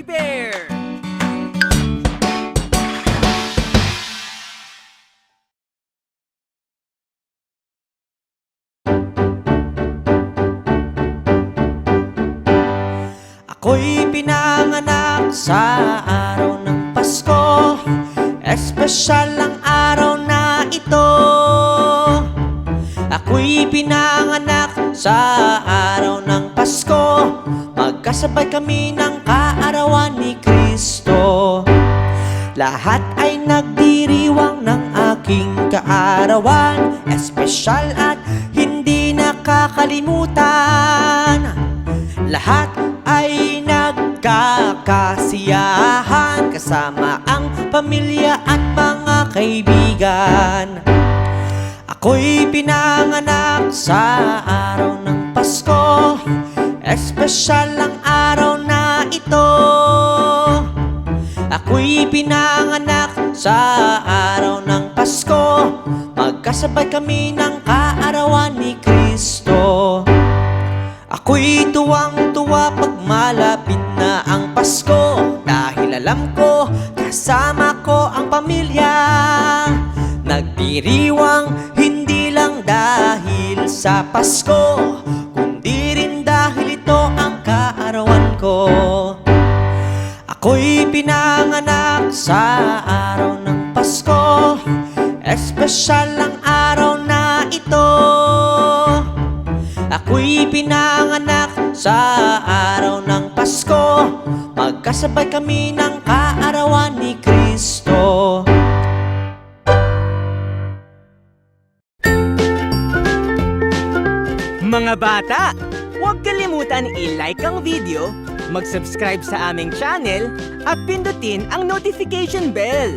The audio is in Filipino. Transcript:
Teddy Bear! Ako'y pinanganak sa araw ng Pasko. Espesyal ang araw na ito. Ako'y pinanganak sa araw ng Pasko. Magkasabay kami ng kaarawan ni Kristo. Lahat ay nagdiriwang ng aking kaarawan Espesyal at hindi nakakalimutan. Lahat ay nagkakasiyahan Kasama ang pamilya at mga kaibigan. Ako'y pinanganak sa araw ng Pasko Espesyal ang Ako'y pinanganak sa araw ng Pasko. Magkasabay kami ng kaarawan ni Kristo. Ako'y tuwang-tuwa pag malapit na ang Pasko. Dahil alam ko kasama ko ang pamilya. Nagdiriwang hindi lang dahil sa Pasko Ako'y pinanganak sa araw ng Pasko. Espesyal ang araw na ito. Ako'y pinanganak sa araw ng Pasko. Magkasabay kami ng kaarawan ni Kristo. Mga bata, huwag kalimutan i-like ang video, mag-subscribe sa aming channel at pindutin ang notification bell.